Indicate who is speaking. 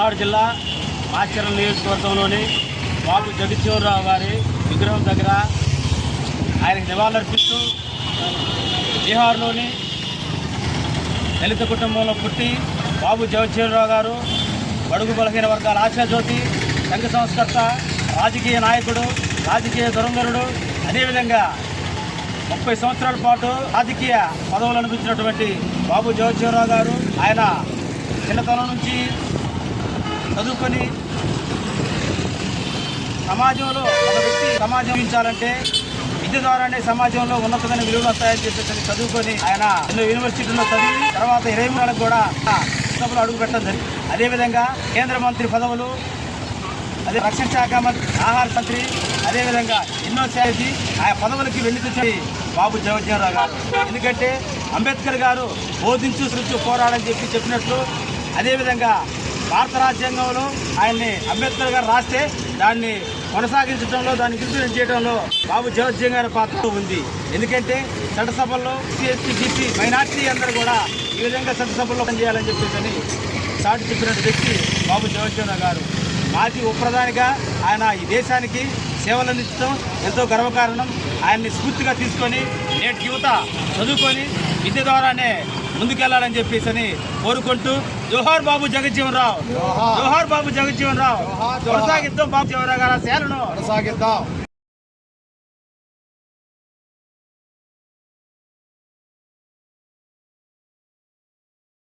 Speaker 1: పల్నాడు జిల్లా మాచర్ల నియోజకవర్గంలోని బాబు జగజ్జీవనరావు గారి విగ్రహం దగ్గర ఆయనకు నివాళులర్పిస్తూ బీహార్లోని దళిత కుటుంబంలో పుట్టి బాబు జగజ్జీవనరావు గారు బడుగు బలహీన వర్గాల ఆశాజ్యోతి సంఘ సంస్కర్త రాజకీయ నాయకుడు రాజకీయ దురంధరుడు. అదేవిధంగా ముప్పై సంవత్సరాల పాటు రాజకీయ పదవులు అనిపించినటువంటి బాబు జగజ్జీవనరావు గారు ఆయన చిన్నతనం నుంచి చదువుకొని సమాజంలో ఒక వ్యక్తి సమాజం ఇచ్చాలంటే విద్య ద్వారానే సమాజంలో ఉన్నతమైన విలువలు వస్తాయని చెప్పేసి చదువుకొని ఆయన ఎన్నో యూనివర్సిటీల్లో చదివి తర్వాత ఇరవై మూడు కూడా సభలో అడుగు పెట్టడం జరిగింది. అదేవిధంగా కేంద్ర మంత్రి పదవులు అదే రక్షణ శాఖ మంత్రి ఆహార మంత్రి అదేవిధంగా ఎన్నో చేసి ఆ పదవులకి వెళ్ళి తెచ్చి బాబు జగజ్జీవనరావు గారు. ఎందుకంటే అంబేద్కర్ గారు బోధించు సృష్టి పోరాడని చెప్పి చెప్పినట్లు అదేవిధంగా భారత రాజ్యాంగంలో ఆయన్ని అంబేద్కర్ గారు రాస్తే దాన్ని కొనసాగించడంలో దాన్ని ఇంప్లిమెంట్ చేయడంలో బాబు జగజ్జీవన్ గారి పాత్ర ఉంది. ఎందుకంటే చట్టసభల్లో ఎస్సీ బీసీ మైనార్టీ అందరూ కూడా ఈ విధంగా చట్టసభల్లో పనిచేయాలని చెప్పేసి అని చాటి చెప్పినట్టు వ్యక్తి బాబు జగజ్జీవన్ గారు. మాజీ ఉపప్రధానిగా ఆయన ఈ దేశానికి సేవలు అందించడం ఎంతో గర్వకారణం. ఆయన్ని స్ఫూర్తిగా తీసుకొని నేటి యువత చదువుకొని విద్య ద్వారానే ముందుకెళ్ళాలని చెప్పేసి అని కోరుకుంటూ జోహార్ బాబు జగజ్జీవన్ రావు. జోహార్. బాబు జగజ్జీవన్ రావు. కొనసాగిద్దాం బాబు జగన్ గారి సేవలను
Speaker 2: కొనసాగిద్దాం.